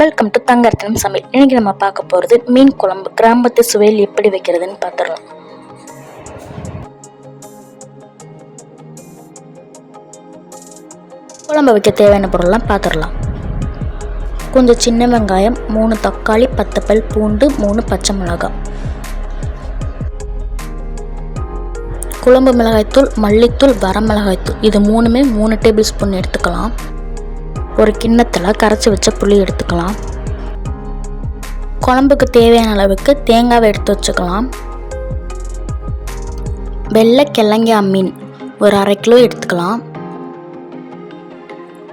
Welcome to Thangarathinam சமையல் இன்னைக்கு நம்ம பார்க்க போகிறது மீன் குழம்பு. கிராமத்து சுவையில் எப்படி வைக்கிறதுன்னு பார்த்துடலாம். குழம்பு வைக்க தேவையான பொருள்லாம் பார்த்துடலாம். கொஞ்சம் சின்ன வெங்காயம் மூணு தக்காளி பத்து பல் பூண்டு மூணு பச்சை மிளகாய். குழம்பு மிளகாய்த்தூள் மல்லித்தூள் வரமிளகாய்த்தூள் இது மூணுமே மூணு டேபிள் ஸ்பூன் எடுத்துக்கலாம். ஒரு கிண்ணத்தில் கரைச்சி வச்ச புளி எடுத்துக்கலாம். குழம்புக்கு தேவையான அளவுக்கு தேங்காவை எடுத்து வச்சுக்கலாம். வெள்ளை கிழங்கா மீன் ஒரு அரை கிலோ எடுத்துக்கலாம்.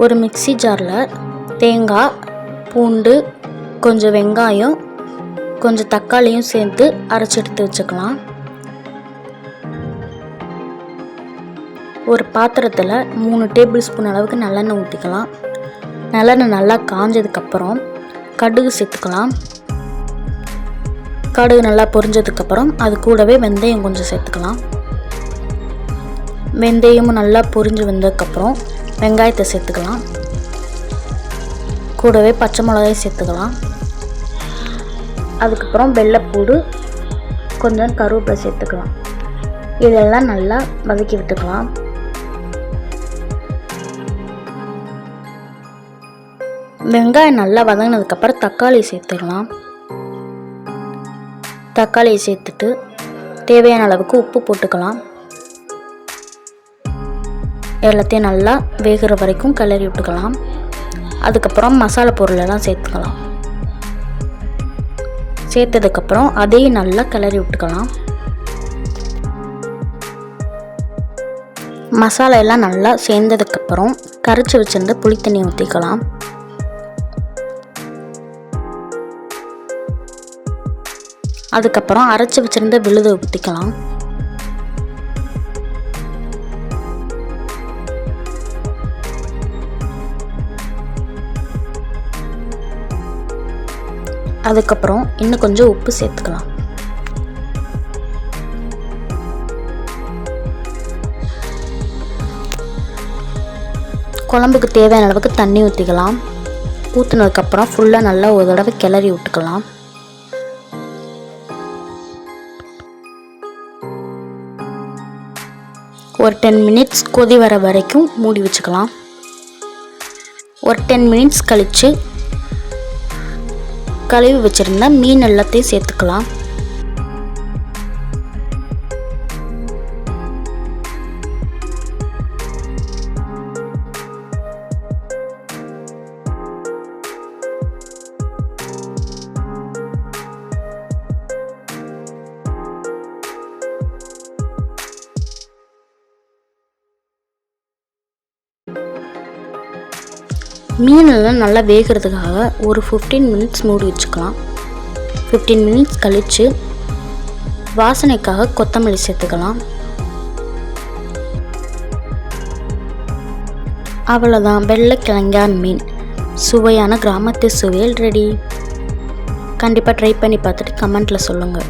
ஒரு மிக்சி ஜாரில் தேங்காய் பூண்டு கொஞ்சம் வெங்காயம் கொஞ்சம் தக்காளியும் சேர்த்து அரைச்சி எடுத்து வச்சுக்கலாம். ஒரு பாத்திரத்தில் மூணு டேபிள் ஸ்பூன் அளவுக்கு நல்லெண்ணெய் ஊற்றிக்கலாம் நல்லெண்ணெய் நல்லா காஞ்சதுக்கப்புறம் கடுகு சேர்த்துக்கலாம். கடுகு நல்லா பொரிஞ்சதுக்கப்புறம் அது கூடவே வெந்தயம் கொஞ்சம் சேர்த்துக்கலாம். வெந்தயமும் நல்லா பொரிஞ்சு வந்ததுக்கப்புறம் வெங்காயத்தை சேர்த்துக்கலாம். கூடவே பச்சை மிளகாய் சேர்த்துக்கலாம். அதுக்கப்புறம் வெள்ளைப்பூடு கொஞ்சம் கருவேப்பிலை சேர்த்துக்கலாம். இதெல்லாம் நல்லா வதக்கி விட்டுக்கலாம். வெங்காயம் நல்லா வதங்கினதுக்கப்புறம் தக்காளி சேர்த்துக்கலாம் தக்காளியை சேர்த்துட்டு தேவையான அளவுக்கு உப்பு போட்டுக்கலாம். எல்லாத்தையும் நல்லா வேகிற வரைக்கும் கிளறி விட்டுக்கலாம். அதுக்கப்புறம் மசாலா பொருளெல்லாம் சேர்த்துக்கலாம். சேர்த்ததுக்கப்புறம் அதையும் நல்லா கிளறி விட்டுக்கலாம். மசாலா எல்லாம் நல்லா சேர்ந்ததுக்கப்புறம் கரைச்சி வச்சிருந்த புளி தண்ணி ஊற்றிக்கலாம் அதுக்கப்புறம் அரைச்சி வச்சுருந்த விழுதை ஊற்றிக்கலாம் அதுக்கப்புறம் இன்னும் கொஞ்சம் உப்பு சேர்த்துக்கலாம். குழம்புக்கு தேவையான அளவுக்கு தண்ணி ஊற்றிக்கலாம் ஊற்றுனதுக்கப்புறம் ஃபுல்லாக நல்லா ஒரு தடவை கிளறி விட்டுக்கலாம். ஒரு டென் மினிட்ஸ் கொதி வர வரைக்கும் மூடி வச்சுக்கலாம். ஒரு டென் மினிட்ஸ் கழித்து கழுவி வச்சுருந்தா மீன் எல்லாத்தையும் சேர்த்துக்கலாம். மீனெல்லாம் நல்லா வேகிறதுக்காக ஒரு ஃபிஃப்டீன் மினிட்ஸ் மூடி வச்சுக்கலாம். ஃபிஃப்டீன் மினிட்ஸ் கழித்து வாசனைக்காக கொத்தமல்லி சேர்த்துக்கலாம். அவ்வளோதான் வெள்ளைக்கிழங்கான் மீன். சுவையான கிராமத்து சுவையல் ரெடி கண்டிப்பாக ட்ரை பண்ணி பார்த்துட்டு கமெண்ட்டில் சொல்லுங்கள்